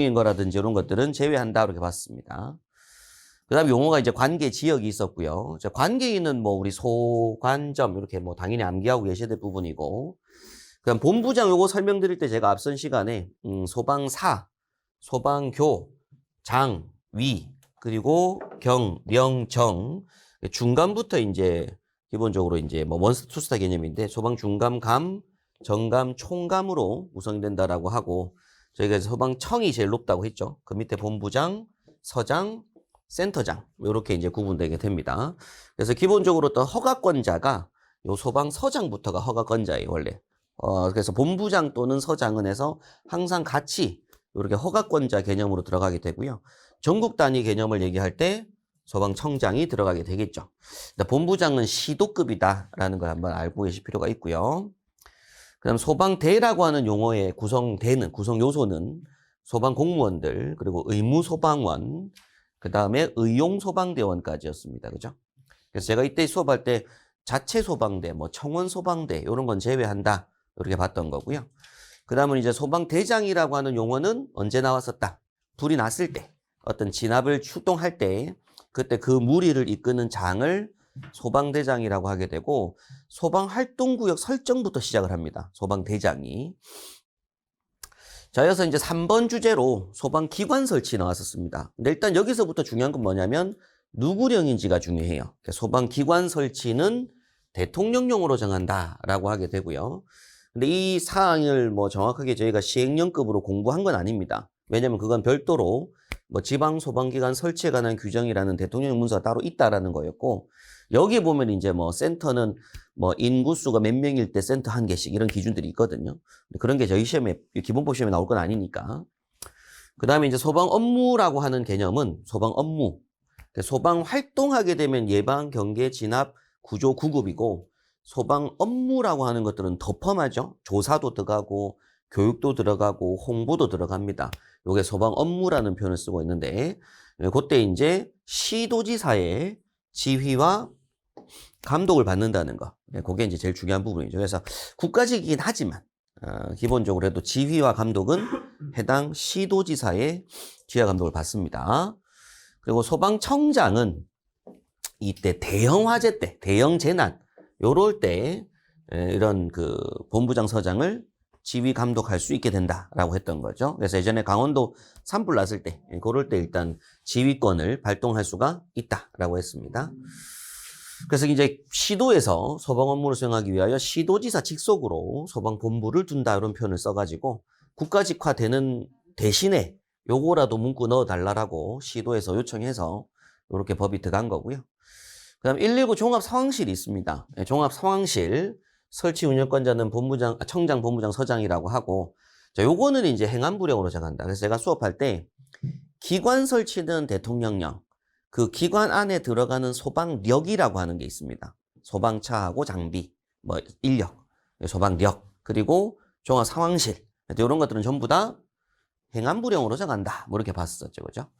인 거라든지 이런 것들은 제외한다 이렇게 봤습니다. 그다음 용어가 이제 관계 지역이 있었고요. 자, 관계인은 뭐 우리 소관점 이렇게 뭐 당연히 암기하고 계셔야 될 부분이고, 그다음 본부장 요거 설명드릴 때 제가 앞선 시간에 음, 소방사, 소방교, 장, 위 그리고 경, 명, 정 중간부터 이제 기본적으로 이제 뭐 원스타 투스타 개념인데 소방 중감, 감, 정감, 총감으로 구성이 된다라고 하고 저희가 소방청이 제일 높다고 했죠. 그 밑에 본부장, 서장, 센터장 이렇게 이제 구분되게 됩니다. 그래서 기본적으로 또 허가권자가 요 소방 서장부터가 허가권자예요 원래. 어 그래서 본부장 또는 서장은 해서 항상 같이 이렇게 허가권자 개념으로 들어가게 되고요. 전국 단위 개념을 얘기할 때 소방청장이 들어가게 되겠죠. 본부장은 시도급이다라는 걸 한번 알고 계실 필요가 있고요. 그다음 소방대라고 하는 용어의 구성되는 구성 요소는 소방 공무원들 그리고 의무 소방원 그다음에 의용 소방대원까지였습니다. 그죠? 그래서 제가 이때 수업할 때 자체 소방대, 뭐 청원 소방대 이런 건 제외한다 이렇게 봤던 거고요. 그다음은 이제 소방대장이라고 하는 용어는 언제 나왔었다? 불이 났을 때 어떤 진압을 출동할 때 그때 그 무리를 이끄는 장을 소방대장이라고 하게 되고 소방활동구역 설정부터 시작을 합니다. 소방대장이. 자, 이어서 이제 3번 주제로 소방기관 설치 나왔었습니다. 근데 일단 여기서부터 중요한 건 뭐냐면 누구령인지가 중요해요. 그러니까 소방기관 설치는 대통령령으로 정한다라고 하게 되고요. 근데 이 사항을 뭐 정확하게 저희가 시행령급으로 공부한 건 아닙니다. 왜냐면 그건 별도로 뭐 지방 소방기관 설치에 관한 규정이라는 대통령 문서가 따로 있다라는 거였고 여기 보면 이제 뭐 센터는 뭐 인구수가 몇 명일 때 센터 한 개씩 이런 기준들이 있거든요. 그런 게 저희 시험에 기본법 시험에 나올 건 아니니까. 그다음에 이제 소방 업무라고 하는 개념은 소방 업무. 그러니까 소방 활동하게 되면 예방, 경계, 진압, 구조, 구급이고 소방 업무라고 하는 것들은 더 펌하죠. 조사도 들어가고 교육도 들어가고 홍보도 들어갑니다. 요게 소방 업무라는 표현을 쓰고 있는데 그때 이제 시도지사의 지휘와 감독을 받는다는 거. 네, 그게 이제 제일 중요한 부분이죠. 그래서 국가직이긴 하지만 어, 기본적으로 해도 지휘와 감독은 해당 시도지사의 지휘와 감독을 받습니다. 그리고 소방청장은 이때 대형 화재 때, 대형 재난 요럴 때 에, 이런 그 본부장 서장을 지휘 감독할 수 있게 된다라고 했던 거죠. 그래서 예전에 강원도 산불 났을 때, 예, 그럴 때 일단 지휘권을 발동할 수가 있다라고 했습니다. 그래서 이제 시도에서 소방 업무를 수행하기 위하여 시도지사 직속으로 소방본부를 둔다 이런 표현을 써가지고 국가직화되는 대신에 요거라도 문구 넣어달라고 시도에서 요청해서 이렇게 법이 들어간 거고요. 그 다음 119 종합 상황실이 있습니다. 예, 종합 상황실 설치 운영권자는 본부장, 아, 청장, 본부장, 서장이라고 하고 자, 요거는 이제 행안부령으로 정한다. 그래서 제가 수업할 때 기관 설치는 대통령령, 그 기관 안에 들어가는 소방력이라고 하는 게 있습니다. 소방차하고 장비, 뭐 인력, 소방력, 그리고 종합 상황실 이런 것들은 전부 다 행안부령으로 정한다. 뭐 이렇게 봤었죠, 그죠?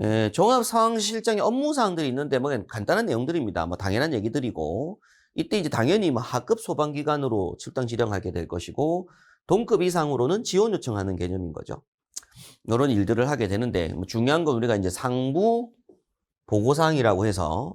예, 종합 상황실장의 업무 사항들이 있는데 뭐 간단한 내용들입니다. 뭐 당연한 얘기들이고 이때 이제 당연히 뭐 하급 소방기관으로 출당 지령하게 될 것이고 동급 이상으로는 지원 요청하는 개념인 거죠. 이런 일들을 하게 되는데 뭐 중요한 건 우리가 이제 상부 보고사항이라고 해서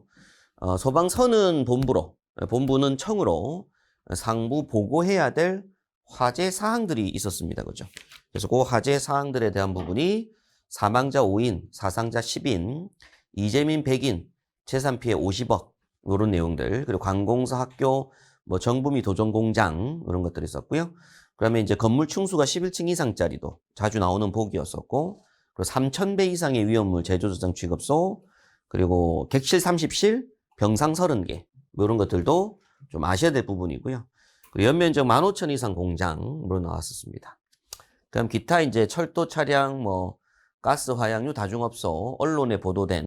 어, 소방서는 본부로 본부는 청으로 상부 보고해야 될 화재 사항들이 있었습니다. 그죠? 그래서 그 화재 사항들에 대한 부분이 사망자 5인, 사상자 10인, 이재민 100인, 재산 피해 50억 이런 내용들 그리고 관공서 학교 뭐 정부 및 도전 공장 이런 것들이 있었고요. 그다음에 이제 건물 층수가 11층 이상짜리도 자주 나오는 복이었었고 그리고 3,000배 이상의 위험물 제조 저장 취급소 그리고 객실 30실, 병상 30개 뭐 이런 것들도 좀 아셔야 될 부분이고요. 그리고 연면적 15,000 이상 공장으로 나왔었습니다. 그럼 기타 이제 철도 차량 뭐 가스 화약류 다중업소 언론에 보도된